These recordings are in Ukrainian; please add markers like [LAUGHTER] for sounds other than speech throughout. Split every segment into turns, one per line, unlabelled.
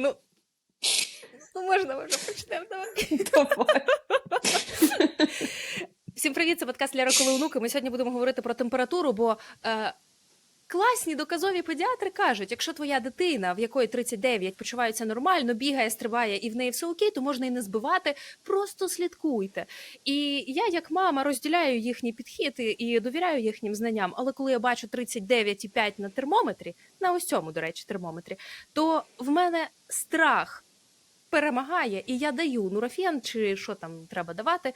Ну, ну можна, вже почнемо. Давай.
Давай.
Всім привіт, це подкаст Ляра Коли онуки. Ми сьогодні будемо говорити про температуру, бо е, класні доказові педіатри кажуть, якщо твоя дитина, в якої 39, почувається нормально, бігає, стрибає і в неї все окей, то можна і не збивати. Просто слідкуйте. І я, як мама, розділяю їхній підхід і довіряю їхнім знанням. Але коли я бачу 39,5 на термометрі, на ось цьому, до речі, термометрі, то в мене страх. Перемагає, і я даю нурофен, чи що там треба давати,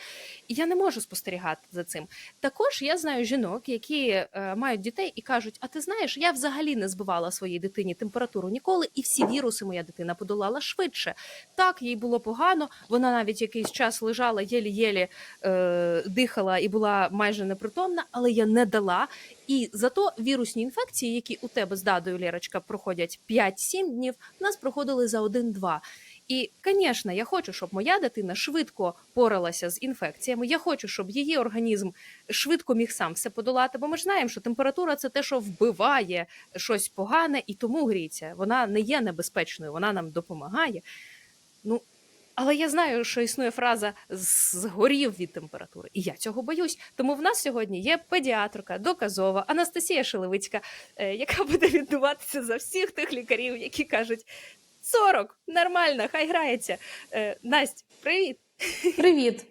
і я не можу спостерігати за цим. Також я знаю жінок, які е, мають дітей і кажуть: А ти знаєш, я взагалі не збивала своїй дитині температуру ніколи, і всі віруси моя дитина подолала швидше. Так, їй було погано. Вона навіть якийсь час лежала, єлі-єлі е, дихала і була майже непритомна, але я не дала. І зато вірусні інфекції, які у тебе з дадою Лєрочка проходять 5-7 днів, нас проходили за 1-2. І, звісно, я хочу, щоб моя дитина швидко поралася з інфекціями. Я хочу, щоб її організм швидко міг сам все подолати. Бо ми ж знаємо, що температура це те, що вбиває щось погане, і тому гріться. Вона не є небезпечною, вона нам допомагає. Ну, але я знаю, що існує фраза згорів від температури, і я цього боюсь. Тому в нас сьогодні є педіатрка, доказова Анастасія Шелевицька, е, яка буде віддуватися за всіх тих лікарів, які кажуть 40, нормально, хай грається. Е, Настя, привіт!
Привіт.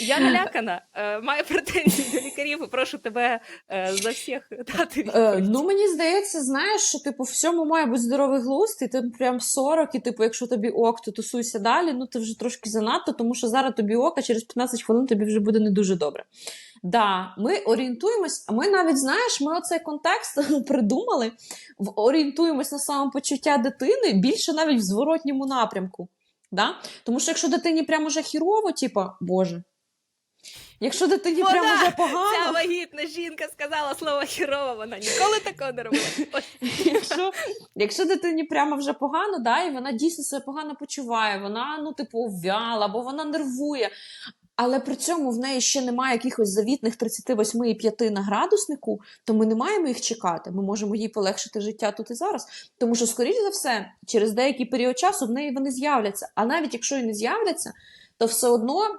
Я налякана, е, маю претензії до лікарів і прошу тебе е, за всіх дати
Е,
відповідь.
ну мені здається, знаєш, що типу всьому має бути здоровий глузд, і ти прям 40, і типу, якщо тобі ок, то тусуйся далі. Ну ти вже трошки занадто, тому що зараз тобі ок, а через 15 хвилин тобі вже буде не дуже добре. Да, ми орієнтуємось, а ми навіть знаєш, ми оцей контекст [LAUGHS] придумали, орієнтуємось на самопочуття дитини більше навіть в зворотньому напрямку. Да? Тому що якщо дитині прямо вже хірово, типу, Боже. Якщо дитині
Вона,
прямо вже
Ця
погано,
вагітна жінка сказала слово хірова, вона ніколи такого не робила.
Якщо, якщо дитині прямо вже погано, да, і вона дійсно себе погано почуває, вона, ну, типу, вяла, або вона нервує. Але при цьому в неї ще немає якихось завітних 38,5 на градуснику, то ми не маємо їх чекати. Ми можемо їй полегшити життя тут і зараз. Тому що, скоріш за все, через деякий період часу в неї вони з'являться. А навіть якщо і не з'являться, то все одно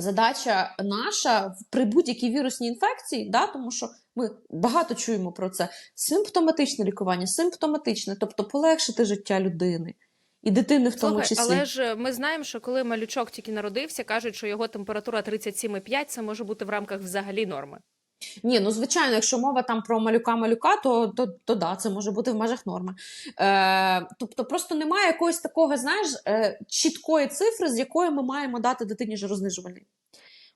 задача наша при будь-якій вірусній інфекції, да, тому що ми багато чуємо про це. Симптоматичне лікування, симптоматичне, тобто полегшити життя людини. І дитини в тому
Слухай,
числі.
але ж ми знаємо, що коли малючок тільки народився, кажуть, що його температура 37,5, це може бути в рамках взагалі норми.
Ні, ну звичайно, якщо мова там про малюка-малюка, то, то, то да, це може бути в межах норми. Е, тобто просто немає якогось такого, знаєш, е, чіткої цифри, з якої ми маємо дати дитині жирознижувальний.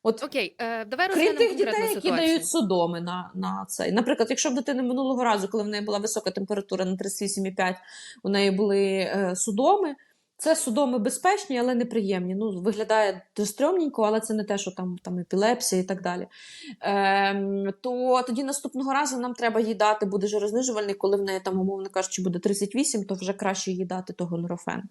От
Окей, е, давай
Крім тих дітей, які
ситуацію.
дають судоми на, на цей. Наприклад, якщо в дитини минулого разу, коли в неї була висока температура на 38,5, у неї були е, судоми. Це судоми безпечні, але неприємні. Ну, виглядає стрьомненько, але це не те, що там, там епілепсія і так далі. Ем, то тоді наступного разу нам треба їй дати буде жирознижувальний, коли в неї там, умовно кажучи, буде 38, то вже краще їй дати того нурофен.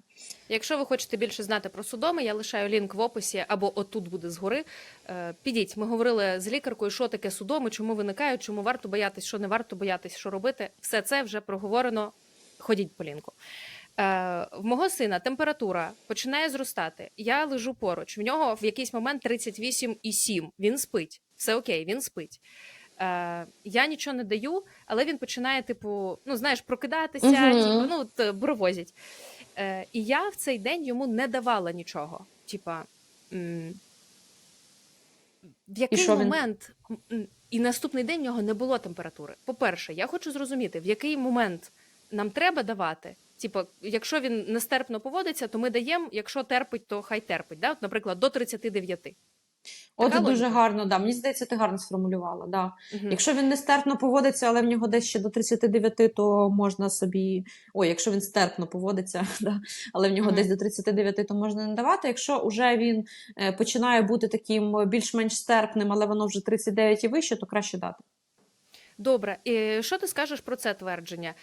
Якщо ви хочете більше знати про судоми, я лишаю лінк в описі або отут буде згори. Е, Підіть, ми говорили з лікаркою, що таке судоми, чому виникають, чому варто боятись, що не варто боятись, що робити. Все це вже проговорено. Ходіть по лінку. Е, в мого сина температура починає зростати. Я лежу поруч. В нього в якийсь момент 38,7. Він спить. Все окей, він спить. Е, я нічого не даю, але він починає, типу, ну знаєш, прокидатися,
Мгм.
типу, ну от, е, буровозять. Е, і я в цей день йому не давала нічого. Типа, м, в який
він?
момент м, і наступний день в нього не було температури. По-перше, я хочу зрозуміти, в який момент нам треба давати. Типу, якщо він нестерпно поводиться, то ми даємо, якщо терпить, то хай терпить. Да? От, наприклад, до 39.
От
Така
дуже
логіка?
гарно, да. Мені здається, ти гарно сформулювала. Да.
Мгм.
Якщо він нестерпно поводиться, але в нього десь ще до 39, то можна собі. Ой, якщо він стерпно поводиться, [LAUGHS] да, але в нього
Мгм.
десь до 39, то можна не давати. Якщо вже він е, починає бути таким більш-менш стерпним, але воно вже 39 і вище, то краще дати.
Добре, і що ти скажеш про це твердження?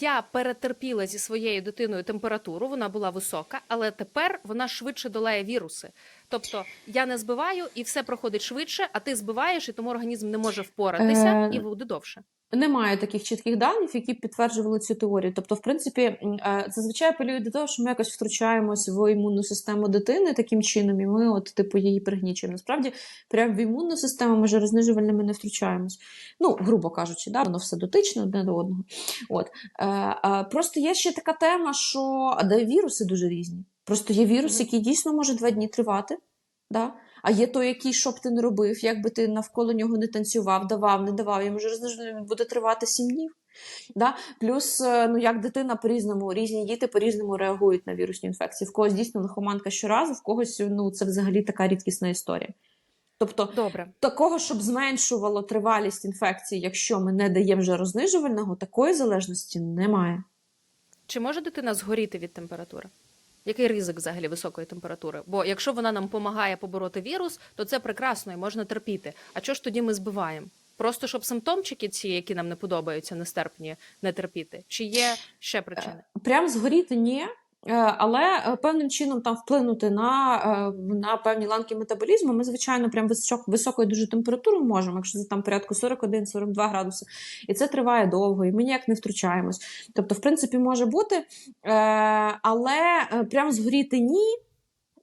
Я перетерпіла зі своєю дитиною температуру, вона була висока, але тепер вона швидше долає віруси. Тобто я не збиваю і все проходить швидше, а ти збиваєш, і тому організм не може впоратися
Е,
і буде довше.
Немає таких чітких даних, які б підтверджували цю теорію. Тобто, в принципі, е, зазвичай апелюють до того, що ми якось втручаємось в імунну систему дитини таким чином, і ми, от, типу, її пригнічуємо. Насправді, прямо в імунну систему ми жирознижувальними не втручаємось. Ну, грубо кажучи, да, воно все дотичне одне до одного. От. Е, е, просто є ще така тема, що де віруси дуже різні. Просто є вірус, який дійсно може два дні тривати. Да? А є той, який що б ти не робив, як би ти навколо нього не танцював, давав, не давав, йому жирозниження він буде тривати сім днів. Да? Плюс, е, ну як дитина по-різному, різні діти по-різному реагують на вірусні інфекції. В когось дійсно лихоманка щоразу, в когось ну, це взагалі така рідкісна історія. Тобто,
Добре.
такого, щоб зменшувало тривалість інфекції, якщо ми не даємо жарознижувального, такої залежності немає.
Чи може дитина згоріти від температури? Який ризик взагалі високої температури? Бо якщо вона нам допомагає побороти вірус, то це прекрасно і можна терпіти. А чого ж тоді ми збиваємо? Просто щоб симптомчики ці, які нам не подобаються, нестерпні, не терпіти? Чи є ще причини?
Прям згоріти ні. Е, Але е, певним чином там вплинути на, е, на певні ланки метаболізму, ми, звичайно, прям висок, високою дуже температурою можемо, якщо це там порядку 41-42 градуси. І це триває довго, і ми ніяк не втручаємось. Тобто, в принципі, може бути, але прям згоріти ні.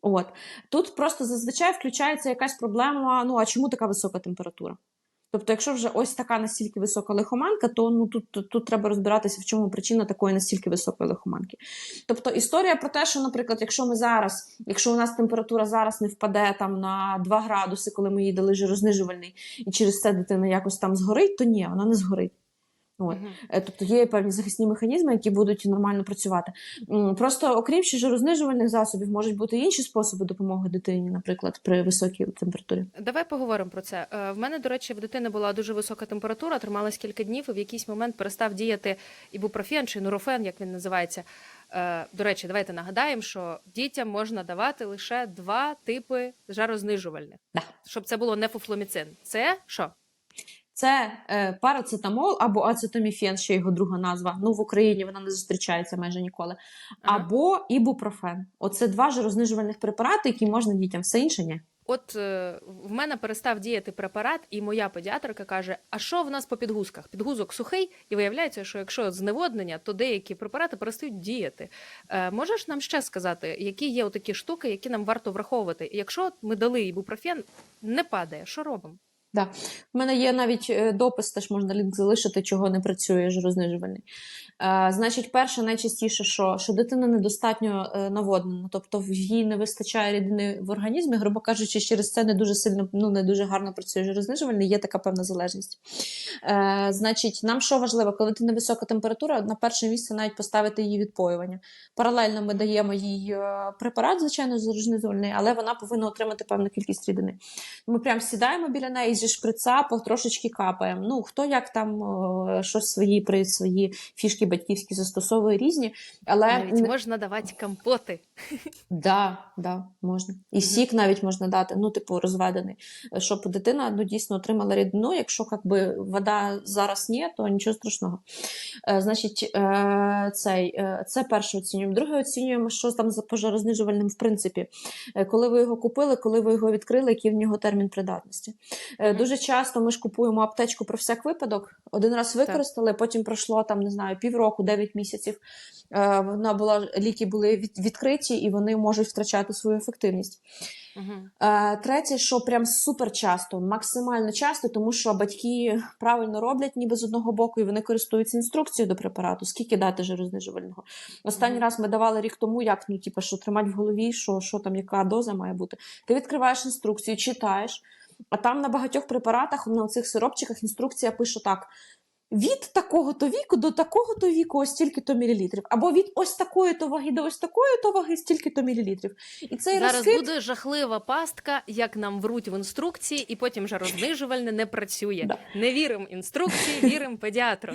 От. Тут просто зазвичай включається якась проблема. Ну, а чому така висока температура? Тобто, якщо вже ось така настільки висока лихоманка, то ну тут, тут, тут треба розбиратися, в чому причина такої настільки високої лихоманки. Тобто історія про те, що, наприклад, якщо ми зараз, якщо у нас температура зараз не впаде там на 2 градуси, коли ми їй дали жирознижувальний, і через це дитина якось там згорить, то ні, вона не згорить. От. Е, Тобто є певні захисні механізми, які будуть нормально працювати. Просто окрім ще жирознижувальних засобів, можуть бути інші способи допомоги дитині, наприклад, при високій температурі.
Давай поговоримо про це. Е, В мене, до речі, в дитини була дуже висока температура, трималась кілька днів, і в якийсь момент перестав діяти ібупрофен чи нурофен, як він називається. Е, До речі, давайте нагадаємо, що дітям можна давати лише два типи жарознижувальних,
Да.
щоб це було не фуфломіцин. Це що?
Це е, парацетамол або ацетоміфен, ще його друга назва. Ну в Україні вона не зустрічається майже ніколи.
Ага.
Або ібупрофен. Оце два жирознижувальних препарати, які можна дітям. Все інше ні.
От е, в мене перестав діяти препарат, і моя педіатрка каже: а що в нас по підгузках? Підгузок сухий, і виявляється, що якщо зневоднення, то деякі препарати перестають діяти. Е, можеш нам ще сказати, які є такі штуки, які нам варто враховувати? Якщо ми дали ібупрофен, не падає, що робимо?
Да. У мене є навіть е, допис, теж можна лінк залишити, чого не працює жирознижувальний. Е, значить, перше, найчастіше, що, що дитина недостатньо е, наводнена, тобто в їй не вистачає рідини в організмі, грубо кажучи, через це не дуже сильно, ну не дуже гарно працює жирознижувальний, є така певна залежність. Е, значить, нам що важливо, коли ти невисока температура, на перше місце навіть поставити її відпоювання. Паралельно ми даємо їй е, препарат, звичайно, жирознижувальний, але вона повинна отримати певну кількість рідини. Ми прям сідаємо біля неї зі шприца, потрошечки капаємо. Ну, хто як там е, щось свої при свої фішки батьківські застосовує різні, але
Навіть можна давати компоти.
Да, да, можна. І сік навіть можна дати, ну, типу, розведений, е, щоб дитина ну, дійсно отримала рідину. Якщо как би, вода зараз ні, то нічого страшного. Е, значить, цей, це перше оцінюємо. Друге оцінюємо, що там за пожарознижувальним в принципі. Коли ви його купили, коли ви його відкрили, який в нього термін придатності. Е, Дуже часто ми ж купуємо аптечку про всяк випадок. Один раз використали, потім пройшло там, не знаю, півроку, 9 місяців. Е, Вона була, ліки були від- відкриті і вони можуть втрачати свою ефективність.
Угу.
Е, Третє, що прям супер часто, максимально часто, тому що батьки правильно роблять, ніби з одного боку, і вони користуються інструкцією до препарату, скільки дати жирознижувального. Останній
Мгм.
раз ми давали рік тому, як ну, типу, що тримати в голові, що, що там, яка доза має бути. Ти відкриваєш інструкцію, читаєш, а там на багатьох препаратах, на цих сиропчиках, інструкція пише так. Від такого-то віку до такого-то віку ось стільки-то мілілітрів. Або від ось такої-то ваги до ось такої-то ваги стільки-то мілілітрів. І цей
Зараз
розхід
буде жахлива пастка, як нам вруть в інструкції, і потім жарознижувальне не працює.
Да.
Не віримо інструкції, [LAUGHS] віримо педіатру.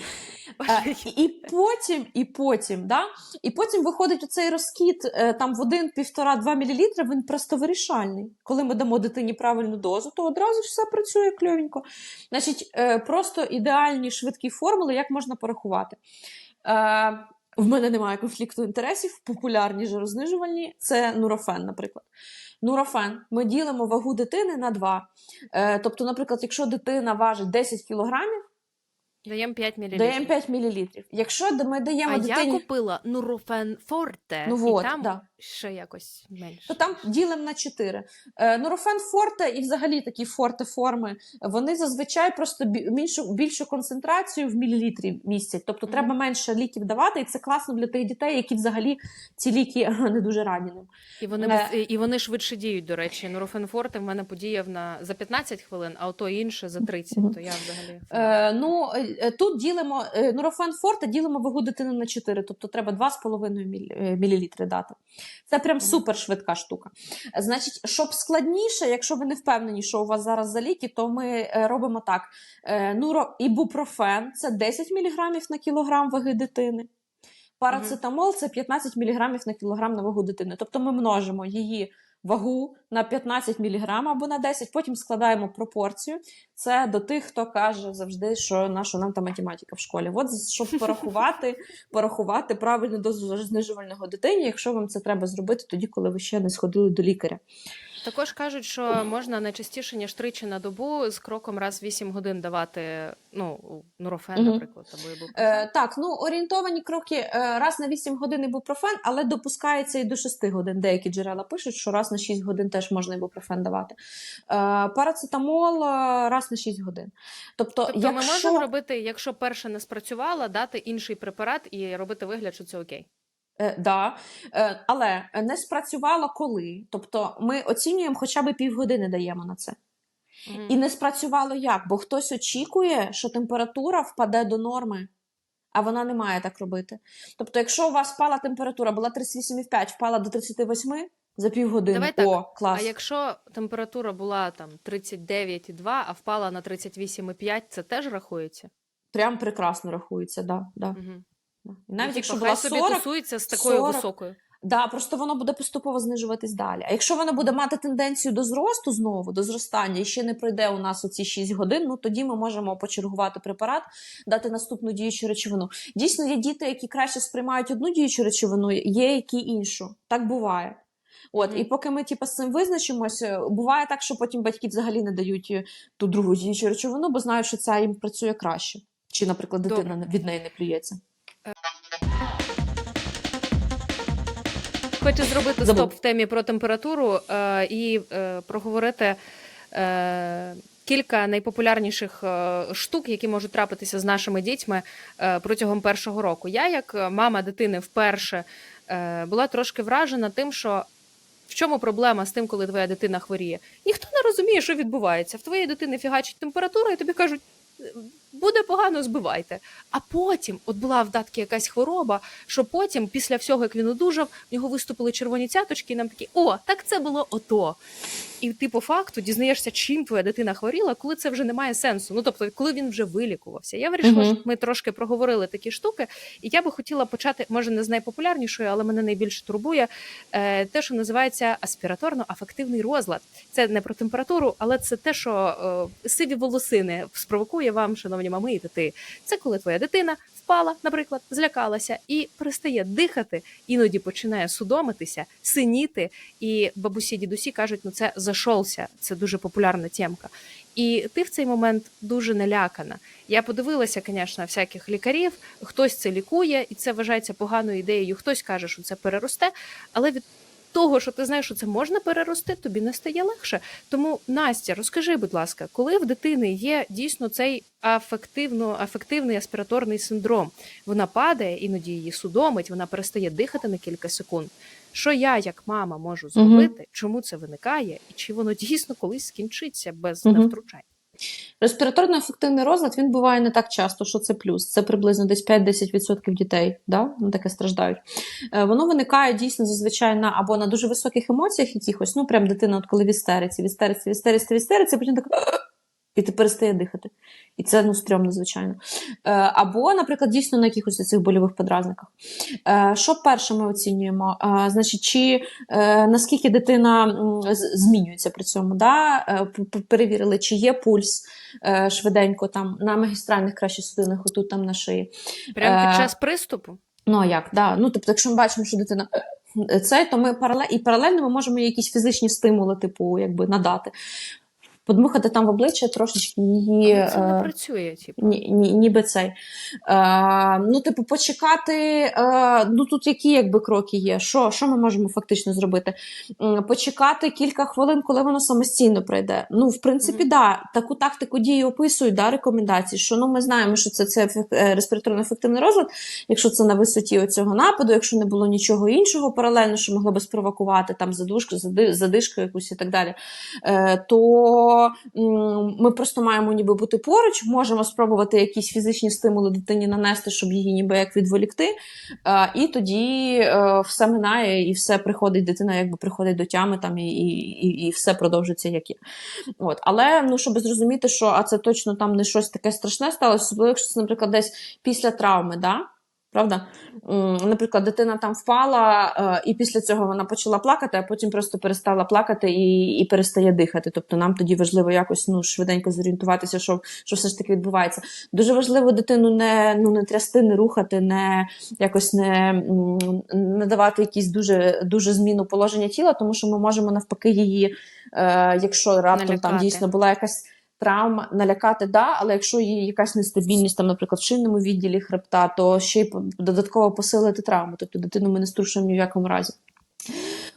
Е, і потім, і потім, да? і потім виходить оцей розкіт е, там в 1-1,5-2 мл, він просто вирішальний. Коли ми дамо дитині правильну дозу, то одразу ж все працює кльовенько. Значить, е, просто ідеальні швидкі формули, як можна порахувати. Е, в мене немає конфлікту інтересів, популярні жирознижувальні це нурофен, наприклад. Нурофен. Ми ділимо вагу дитини на 2. Е, тобто, наприклад, якщо дитина важить 10 кілограмів,
Даємо 5 мл.
даємо 5 мл. Якщо ми даємо
а
дитині,
я купила Нурофен Форте,
Ну
і
вот,
там
да.
ще якось менше.
то там ділимо на 4. Е, Нурофен Форте і взагалі такі форте форми, вони зазвичай просто бі- більшу, більшу концентрацію в мілілітрі містять. Тобто
Мгм.
треба менше ліків давати, і це класно для тих дітей, які взагалі ці ліки [LAUGHS] не дуже раді ним.
І вони,
Е.
без- і вони швидше діють, до речі. Нурофен Форте в мене подіяв на за 15 хвилин, а ото інше за 30.
Мгм.
То я взагалі
Е, ну, тут ділимо е, Нурофен Форте ділимо вагу дитини на 4, тобто треба 2,5 міль, е, дати. Це прям супер швидка штука. Е, Значить, щоб складніше, якщо ви не впевнені, що у вас зараз за ліки, то ми е, робимо так: Е, нуро ібупрофен це 10 мг на кілограм ваги дитини. Парацетамол це 15 мг на кілограм на вагу дитини. Тобто ми множимо її вагу на 15 мг або на 10, потім складаємо пропорцію. Це до тих, хто каже завжди, що наша нам та математика в школі. От щоб [LAUGHS] порахувати, порахувати правильну дозу знижувального дитині, якщо вам це треба зробити тоді, коли ви ще не сходили до лікаря.
Також кажуть, що можна найчастіше ніж тричі на добу з кроком раз в 8 годин давати ну, нурофен,
Мгм.
наприклад, або ібупрофен.
Е, так, ну орієнтовані кроки е, раз на 8 годин ібупрофен, але допускається і до 6 годин. Деякі джерела пишуть, що раз на 6 годин теж можна ібупрофен давати. Е, парацетамол е, раз на 6 годин. Тобто,
Тобто ми можемо робити, якщо перша не спрацювала, дати інший препарат і робити вигляд, що це окей.
Е, да. е, але не спрацювало коли. Тобто ми оцінюємо хоча б півгодини даємо на це.
Мгм.
І не спрацювало як? Бо хтось очікує, що температура впаде до норми, а вона не має так робити. Тобто, якщо у вас впала температура, була 38,5, впала до 38 за півгодини,
Давай так,
о, клас.
А якщо температура була там 39,2, а впала на 38,5, це теж рахується?
Прям прекрасно рахується, да, да,
Угу.
І навіть
ну,
якщо
типу,
була
хай собі тусується з такою
40.
високою.
Да, просто воно буде поступово знижуватись далі. А якщо воно буде мати тенденцію до зросту знову, до зростання, і ще не пройде у нас оці 6 годин, ну тоді ми можемо почергувати препарат, дати наступну діючу речовину. Дійсно, є діти, які краще сприймають одну діючу речовину, є які іншу. Так буває. От,
Мгм.
і поки ми типу, з цим визначимося, буває так, що потім батьки взагалі не дають е, ту другу діючу речовину, бо знають, що ця їм працює краще. Чи, наприклад, дитина
Добре.
від неї не плюється.
Хочу зробити
Забув.
стоп в темі про температуру е, і е, проговорити е, кілька найпопулярніших е, штук, які можуть трапитися з нашими дітьми е, протягом першого року. Я, як мама дитини, вперше е, була трошки вражена тим, що. В чому проблема з тим, коли твоя дитина хворіє? Ніхто не розуміє, що відбувається. В твоєї дитини фігачить температура, і тобі кажуть, «Е, буде погано, збивайте. А потім, от була в датки якась хвороба, що потім, після всього, як він одужав, в нього виступили червоні цяточки, і нам такі, о, так це було ото. І ти по факту дізнаєшся, чим твоя дитина хворіла, коли це вже не має сенсу. Ну тобто, коли він вже вилікувався. Я вирішила,
Мгм.
щоб ми трошки проговорили такі штуки, і я би хотіла почати, може, не з найпопулярнішої, але мене найбільше турбує е, те, що називається аспіраторно-афективний розлад. Це не про температуру, але це те, що е, сиві волосини спровокує вам, шановні мами і тати. Це коли твоя дитина впала, наприклад, злякалася і перестає дихати, іноді починає судомитися, синіти. І бабусі, дідусі кажуть, ну це зашовся. Це дуже популярна тємка. І ти в цей момент дуже налякана. Я подивилася, звісно, всяких лікарів. Хтось це лікує, і це вважається поганою ідеєю. Хтось каже, що це переросте, але від того, що ти знаєш, що це можна перерости, тобі не стає легше. Тому, Настя, розкажи, будь ласка, коли в дитини є дійсно цей афективно, афективний аспіраторний синдром, вона падає, іноді її судомить, вона перестає дихати на кілька секунд. Що я, як мама, можу зробити? Чому це виникає, і чи воно дійсно колись скінчиться без
Мгм.
невтручань?
Респіраторно-ефективний розлад він буває не так часто, що це плюс. Це приблизно десь 5-10% дітей, да? на таке страждають. Е, воно виникає дійсно зазвичай на або на дуже високих емоціях якихось, ну прям дитина, от коли в істериці, в істериці, в істериці, в істериці, потім так. І ти перестає дихати. І це ну стрьомно, звичайно. Е, або, наприклад, дійсно на якихось цих больових подразниках. Е, що перше ми оцінюємо? Е, значить, чи е, наскільки дитина змінюється при цьому? Да? Е, перевірили, чи є пульс е, швиденько там на магістральних краще судинах, отут там на шиї.
Прямо під
Е,
час приступу?
Ну а як? Да. Ну, тобто, якщо ми бачимо, що дитина е, це, то ми паралель, і паралельно ми можемо якісь фізичні стимули, типу, якби надати. Подмухати там в обличчя трошечки її.
Але це не
е,
працює, типу.
ні, ні, ніби цей. Е, ну, типу, почекати. Е, ну тут які якби кроки є? Що, що ми можемо фактично зробити? М, Почекати кілька хвилин, коли воно самостійно пройде. Ну, в принципі,
Мгм.
да, таку тактику дії описують, да, рекомендації. Що ну ми знаємо, що це, це е, респіраторно-ефективний розлад, якщо це на висоті цього нападу, якщо не було нічого іншого паралельно, що могло би спровокувати там задушку, зади- задишку якусь і так далі. Е, то ми просто маємо ніби бути поруч, можемо спробувати якісь фізичні стимули дитині нанести, щоб її ніби як відволікти. І тоді е, все минає, і все приходить, дитина якби приходить до тями там, і, і, і все продовжується як є. От. Але ну, щоб зрозуміти, що а це точно там не щось таке страшне сталося, особливо якщо це, наприклад, десь після травми, да? Правда? Наприклад, дитина там впала, е, і після цього вона почала плакати, а потім просто перестала плакати і, і перестає дихати. Тобто нам тоді важливо якось ну, швиденько зорієнтуватися, що, що все ж таки відбувається. Дуже важливо дитину не, ну, не трясти, не рухати, не якось не, не давати якісь дуже, дуже зміну положення тіла, тому що ми можемо навпаки її, е, якщо раптом там дійсно була якась. Травма налякати, да, але якщо є якась нестабільність, там, наприклад, в шинному відділі хребта, то ще й додатково посилити травму. Тобто дитину ми не струшуємо ні в якому разі.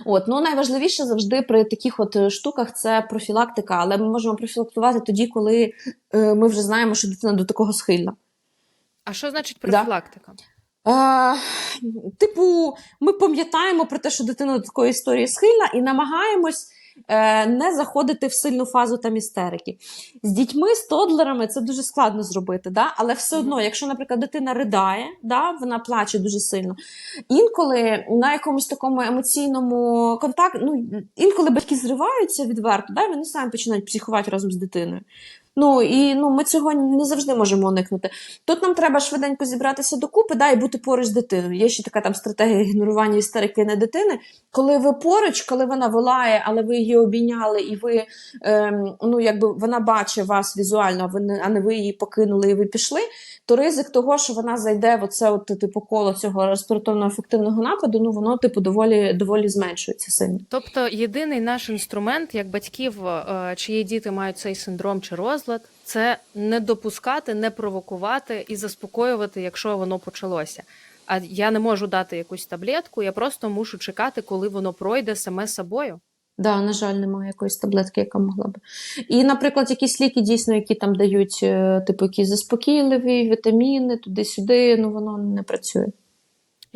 От, ну найважливіше завжди при таких от е, штуках це профілактика, але ми можемо профілактувати тоді, коли е, ми вже знаємо, що дитина до такого схильна.
А що значить
Да.
профілактика?
Е, типу, ми пам'ятаємо про те, що дитина до такої історії схильна, і намагаємось не заходити в сильну фазу там істерики. З дітьми, з тодлерами це дуже складно зробити, да? але все одно, якщо, наприклад, дитина ридає, да? вона плаче дуже сильно. Інколи на якомусь такому емоційному контакті, ну, інколи батьки зриваються відверто, да? і вони самі починають психувати разом з дитиною. Ну і ну, ми цього не завжди можемо уникнути. Тут нам треба швиденько зібратися докупи да, і бути поруч з дитиною. Є ще така там стратегія ігнорування істерики на дитини. Коли ви поруч, коли вона волає, але ви її обійняли, і ви ем, ну якби вона бачить вас візуально, а не, а не ви її покинули і ви пішли. То ризик того, що вона зайде в оце от, типу коло цього респіраторно ефективного нападу, ну воно типу доволі доволі зменшується сильно.
Тобто єдиний наш інструмент, як батьків, е, чиї діти мають цей синдром чи розлад, це не допускати, не провокувати і заспокоювати, якщо воно почалося. А я не можу дати якусь таблетку, я просто мушу чекати, коли воно пройде саме собою.
Да, на жаль, немає якоїсь таблетки, яка могла би. І, наприклад, якісь ліки, дійсно, які там дають, е, типу, якісь заспокійливі, вітаміни, туди-сюди, ну воно не працює.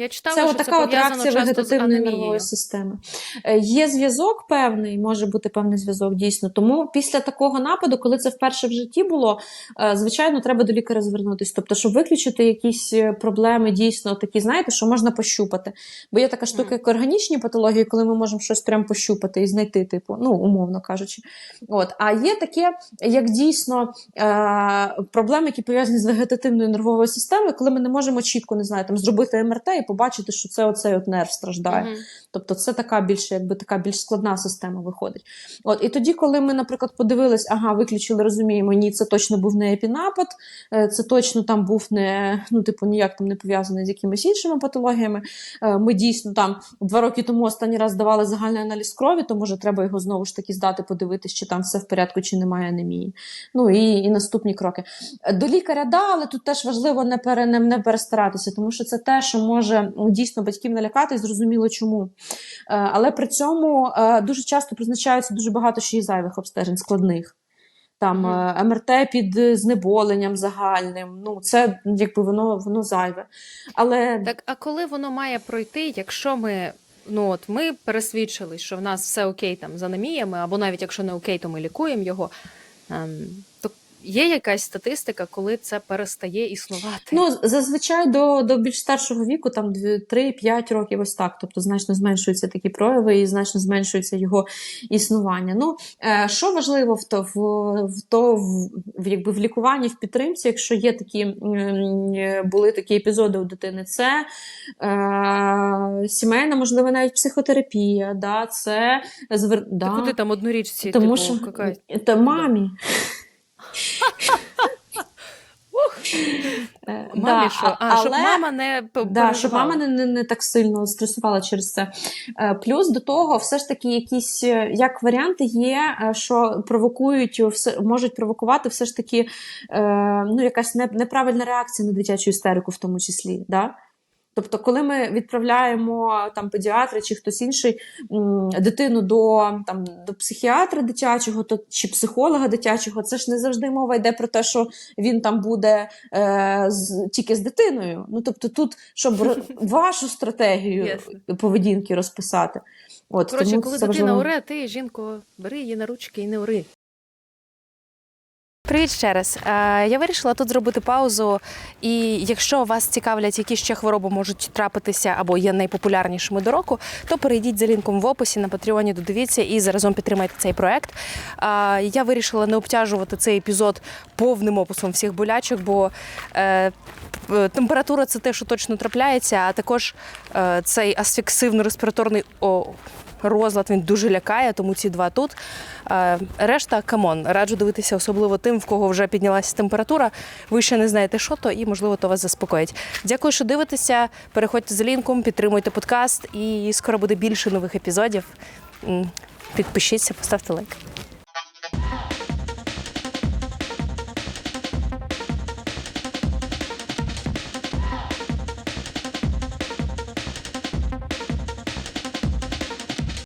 Я читала,
Це
що
отака
це
реакція вегетативної нервової системи. Е, Є зв'язок певний, може бути певний зв'язок дійсно. Тому після такого нападу, коли це вперше в житті було, е, звичайно, треба до лікаря звернутися. Тобто, щоб виключити якісь е, проблеми, дійсно такі, знаєте, що можна пощупати. Бо є така штука, як органічні патології, коли ми можемо щось прям пощупати і знайти, типу, ну, умовно кажучи. От. А є таке, як дійсно е, проблеми, які пов'язані з вегетативною нервовою системою, коли ми не можемо чітко не знаю, там, зробити МРТ і побачити, що це оцей от нерв страждає.
Мгм.
Тобто це така більш, якби така більш складна система виходить. От і тоді, коли ми, наприклад, подивились, ага, виключили, розуміємо, ні, це точно був не епінапад, е, це точно там був не ну, типу, ніяк там не пов'язаний з якимись іншими патологіями. Е, Ми дійсно там два роки тому останній раз давали загальний аналіз крові, то може треба його знову ж таки здати, подивитись, чи там все в порядку, чи немає анемії. Ну і, і наступні кроки. До лікаря, да, але тут теж важливо не, пере, не, не перестаратися, тому що це те, що може дійсно батьків налякати, зрозуміло чому. Е, Але при цьому е, дуже часто призначаються дуже багато ще й зайвих обстежень, складних. Там е, МРТ під знеболенням загальним. Ну, це якби воно, воно зайве. Але
Так, а коли воно має пройти, якщо ми. Ну от ми пересвідчили, що в нас все окей там з анеміями, або навіть якщо не окей, то ми лікуємо його. Ем, є якась статистика, коли це перестає існувати?
Ну, зазвичай до, до більш старшого віку, там 3-5 років, ось так. Тобто значно зменшуються такі прояви і значно зменшується його існування. Ну, е, що важливо в то, в, в, то в, в, якби в лікуванні, в підтримці, якщо є такі е, були такі епізоди у дитини, це е, сімейна, можливо, навіть психотерапія, да, це звер... Да.
куди там однорічці,
Тому
типу,
що та мамі. Е,
Мамі що? А, щоб мама не
Да, щоб мама не, не, не так сильно стресувала через це. Е, Плюс до того, все ж таки, якісь е, як варіанти є, що провокують, все, можуть провокувати все ж таки ну, якась неправильна реакція на дитячу істерику, в тому числі. Да? Тобто, коли ми відправляємо там педіатри чи хтось інший дитину до, там, до психіатра дитячого то, чи психолога дитячого, це ж не завжди мова йде про те, що він там буде е, з, тільки з дитиною. Ну тобто, тут щоб [LAUGHS] вашу стратегію поведінки розписати. От,
Коротше,
тому
коли дитина
важливо.
оре, ти, жінко, бери її на ручки і не ори. Привіт ще раз. Е, Я вирішила тут зробити паузу. І якщо вас цікавлять, які ще хвороби можуть трапитися або є найпопулярнішими до року, то перейдіть за лінком в описі на Патреоні, додивіться і заразом підтримайте цей проект. Е, Я вирішила не обтяжувати цей епізод повним описом всіх болячок, бо е, температура це те, що точно трапляється, а також цей асфіксивно-респіраторний розлад він дуже лякає, тому ці два тут. Е, решта камон. Раджу дивитися, особливо тим, в кого вже піднялася температура. Ви ще не знаєте, що то, і можливо то вас заспокоїть. Дякую, що дивитеся. Переходьте за лінком, підтримуйте подкаст, і скоро буде більше нових епізодів. Підпишіться, поставте лайк.